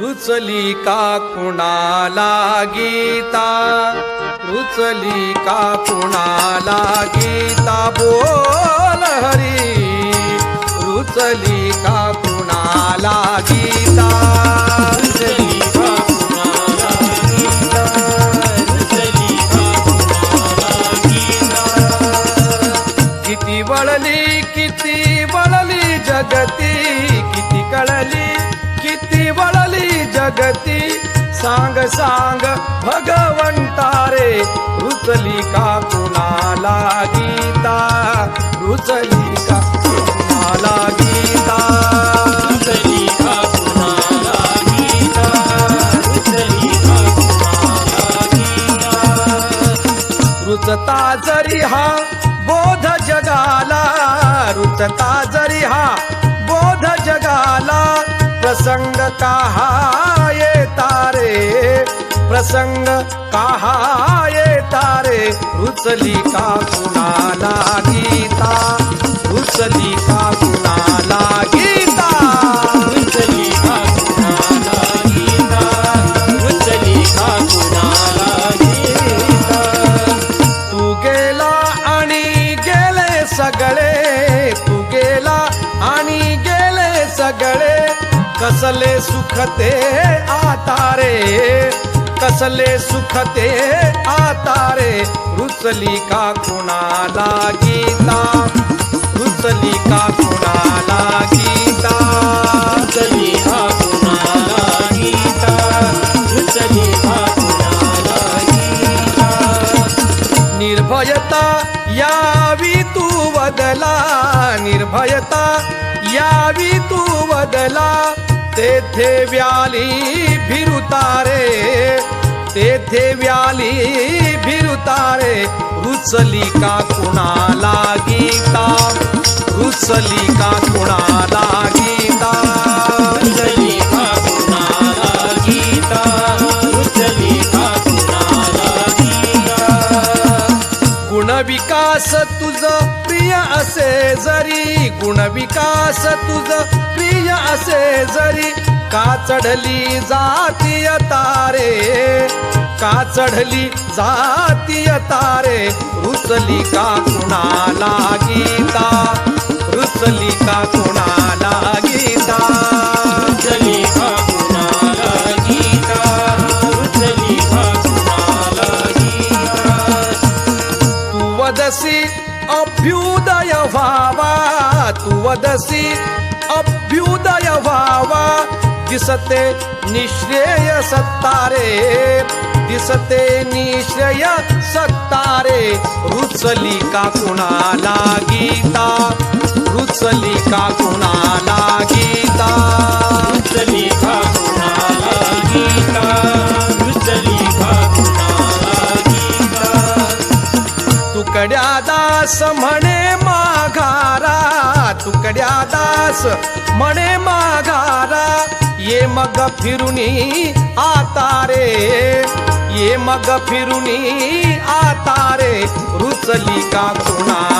रुचली का कुणाला गीता? रुचली का कुणाला गीता? बोल हरी। रुचली का कुणाला गीता? किती वळली किती वळली जगती किती कळली किती वळली जगती सांग सांग भगवंता रे रुचली का कुणाला गीता? रुचली का कुणाला गीता? रुचली का कुणाला गीता? रुचली का कुणाला गीता रुचता जरी हा बोध जगाला रुचता जरी हा बोध जगाला प्रसंग काहा येता रे प्रसंग काहा येता रे रुचली का कुणाला गीता? रुचली का कुणाला गीता? रुचली का कुणाला गीता? रुचली का कुणाला गीता? तू गेला आणि गेले सगळे. तू गेला आणि गेले सगळे. कसले सुख ते आता रे? कसले सुख ते आता रे? रुचली का कुणाला गीता? रुचली का कुणाला गीता? रुचली का कुणाला गीता? रुचली का कुणाला गीता? निर्भयता यावी तू बदला. निर्भयता यावी तू बदला. तेथे व्याली भिरुतारे तेथे व्याली भिरुतारे रुचली का कुणाला गीता? रुचली का कुणा विकास तुझ प्रिय असे जरी गुण विकास तुझ प्रिय असे जरी का चढली जातीय तारे? का चढली जातीय तारे? रुचली का कुणाला गीता? रुचली का कुणाला अभ्युदय व्हावा तू वदसी अभ्युदय व्हावा दिसते निश्रेय सत्तारे दिसते निश्रेय सत्तारे रुचली का कुणाला गीता रुचली का कुणाला गीता रुचली का तुकड्या दास म्हणे माघारा. तुकड्या दास म्हणे माघारा. ये मग फिरुनी आता रे. ये मग फिरुनी आता रे. रुचली का कुणा